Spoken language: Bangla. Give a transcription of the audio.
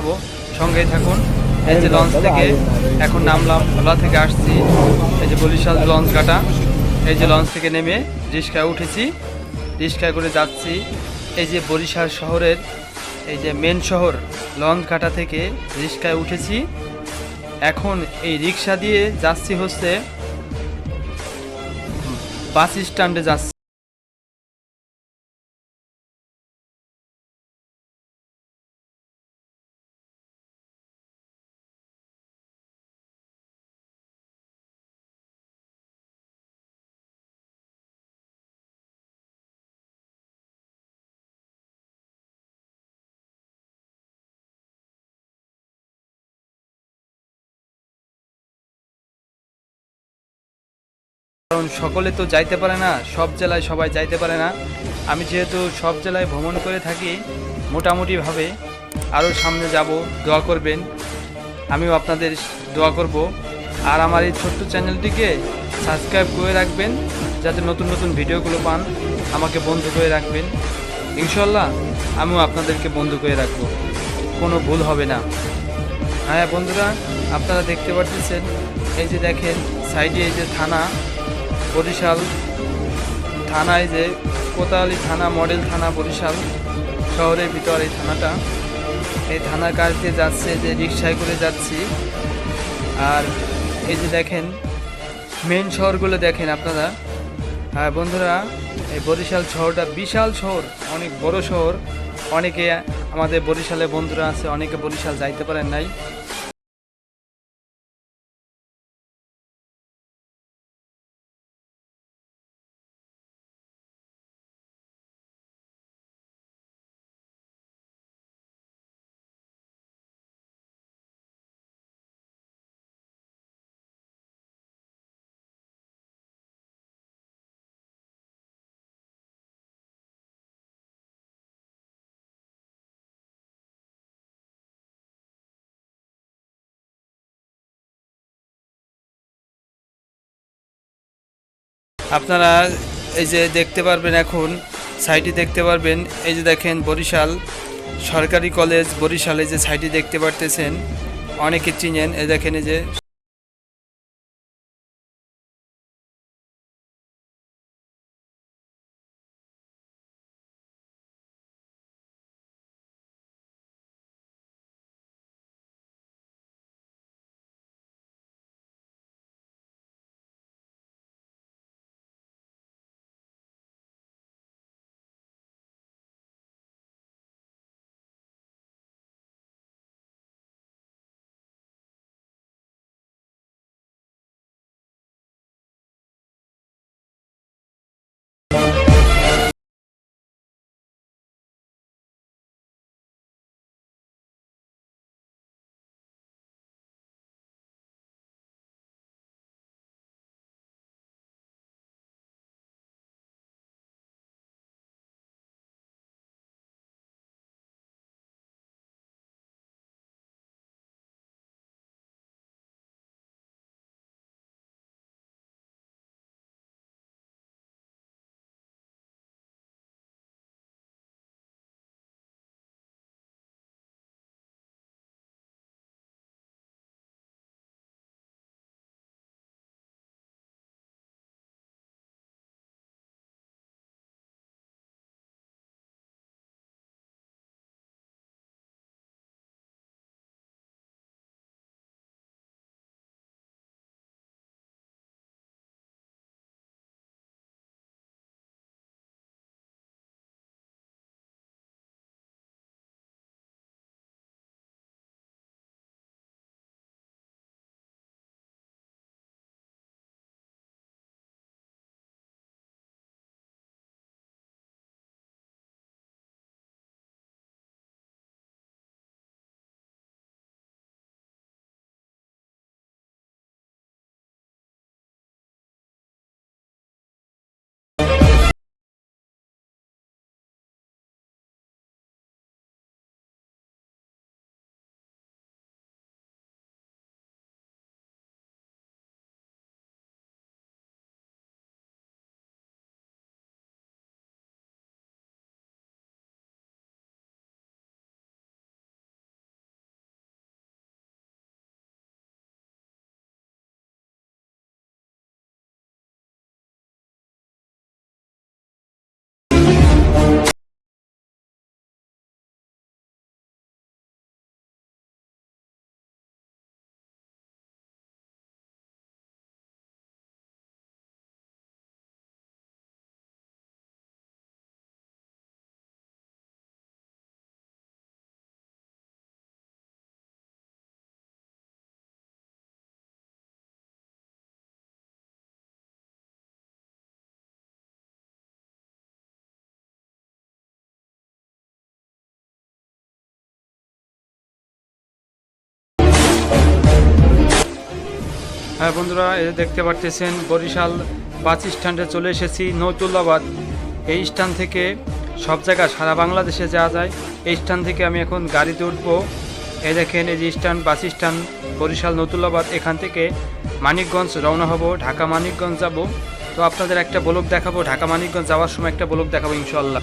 যাব সঙ্গেই থাকুন। এই যে লঞ্চ থেকে এখন নামলাম, ভোলা থেকে আসছি। এই যে বরিশাল লঞ্চ ঘাটা এই যে লঞ্চ থেকে নেমে রিক্সায় উঠেছি। রিক্সায় করে যাচ্ছি। এই যে বরিশাল শহরের এই যে মেন শহর লঞ্চ ঘাটা থেকে রিক্সায় উঠেছি। এখন এই রিক্সা দিয়ে যাচ্ছি হচ্ছে বাস স্ট্যান্ডে যাচ্ছি। কারণ সকলে তো যাইতে পারে না, সব জেলায় সবাই যাইতে পারে না। আমি যেহেতু সব জেলায় ভ্রমণ করে থাকি, মোটামুটিভাবে আরও সামনে যাব, দোয়া করবেন। আমিও আপনাদের দোয়া করব। আর আমার এই ছোট্ট চ্যানেলটিকে সাবস্ক্রাইব করে রাখবেন, যাতে নতুন নতুন ভিডিওগুলো পান, আমাকে বন্ধু করে রাখবেন। ইনশাল্লাহ, আমিও আপনাদেরকে বন্ধু করে রাখব। কোনো ভুল হবে না। হ্যাঁ বন্ধুরা, আপনারা দেখতে পাচ্ছেন এই যে দেখেন, সাইডে এই যে থানা বরিশাল থানায় যে কোতালি থানা, মডেল থানা বরিশাল শহরের ভিতর এই থানাটা। এই থানার কাছ যাচ্ছে, যে রিক্সায় করে যাচ্ছি। আর এই যে দেখেন মেন শহরগুলো দেখেন আপনারা। হ্যাঁ বন্ধুরা, এই বরিশাল শহরটা বিশাল শহর, অনেক বড় শহর। অনেকে আমাদের বরিশালে বন্ধুরা আছে, অনেকে বরিশাল যাইতে পারেন নাই। আপনারা এই যে দেখতে পারবেন এখন সাইটে দেখতে পারবেন, এই যে দেখেন বরিশাল, সরকারি কলেজ বরিশালে যে সাইটে দেখতে পারতেছেন, অনেকে চিনেন, এই দেখেন এই যে হ্যাঁ বন্ধুরা দেখতে পারতেছেন, বরিশাল বাস স্ট্যান্ডে চলে এসেছি, নতুল্লাবাদ। এই স্ট্যান্ড থেকে সব জায়গা, সারা বাংলাদেশে যাওয়া যায়। এই স্ট্যান্ড থেকে আমি এখন গাড়িতে উঠবো। এই দেখেন, এই যে stand, bus stand, Barishal, Natullabad. এখান থেকে মানিকগঞ্জ রওনা হব, ঢাকা মানিকগঞ্জ যাব। তো আপনাদের একটা ব্লক দেখাবো, ঢাকা মানিকগঞ্জ যাওয়ার সময় একটা ব্লক দেখাবো ইনশাল্লাহ